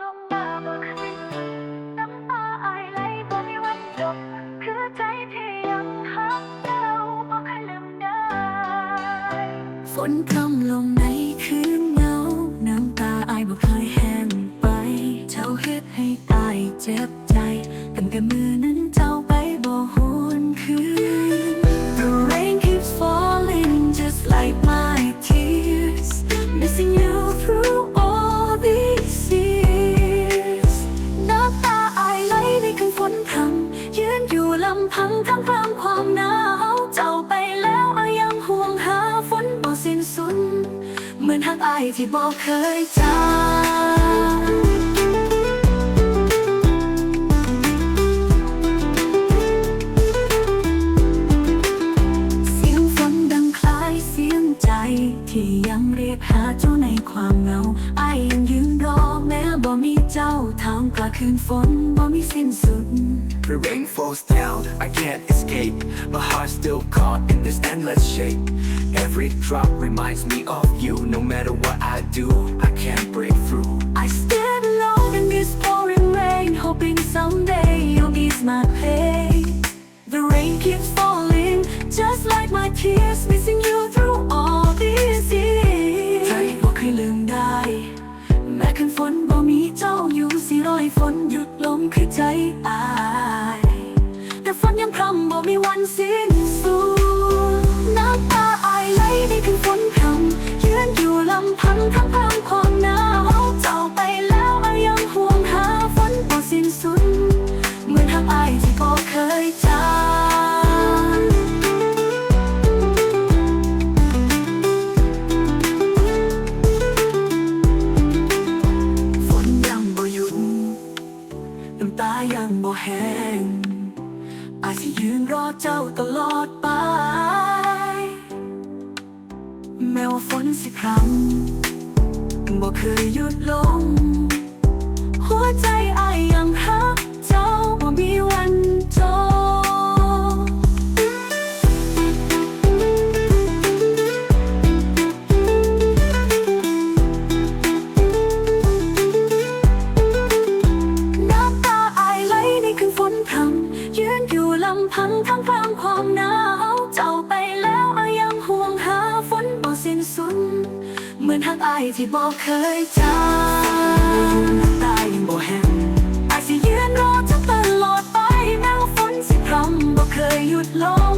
ลงมาบ่เคยน้ำตาอายไหลบ่มีวันจบคือใจที่ยังหักเจ้าบ่เคยลืมได้ฝนพรำลงในคืนเงา น้ำตาอายบ่เคยแห้งไป เจ้าเฮ็ดให้อายเจ็บใจตั้งแต่มือนั้นำพังท่ามกลางความหนาวเจ้าไปแล้วอายังห่วงหาฝนบ่สิ้นสุดเหมือนหักอายที่บ่เคยจางเสียงฝนดังคล้ายเสียงใจ ที่ยังเรียกหาเจ้าในความเหงา บ่มีเจ้าทางกลางคืนฝนบ่มีสิ้นสุด The rain falls down, I can't escape. My heart's still caught in this endless shape. Every drop reminds me of you. No matter what I do, I can't break through. I stand alone in this pouring rain, hoping someday you'll ease my pain. The rain keeps falling, just like my tears, missing you เจ้าอยู่สิรอยฝนหยุดลงคือใจอาย แต่ฝนยังพรำบ่มีวันสิ้นสุดน้ำตาอายไหลนี่คืนฝนพรำยืนอยู่ลำพังทั้ง บ่แห้งอาจจะยืนรอเจ้าตลอดไป แม้ว่าฝนสิพรำบ่เคยหยุดลง พัง ยืนอยู่ลำพังทั้งกลางความหนาวเจ้าไปแล้วอายังห่วงหาฝนบ่สิ้นสุดเหมือนหักอายที่บ่เคยจางตายยับ่แห้งอายสิยืนรอจนตลอดไปแม้ฝนสิพรำบ่เคยหยุดลง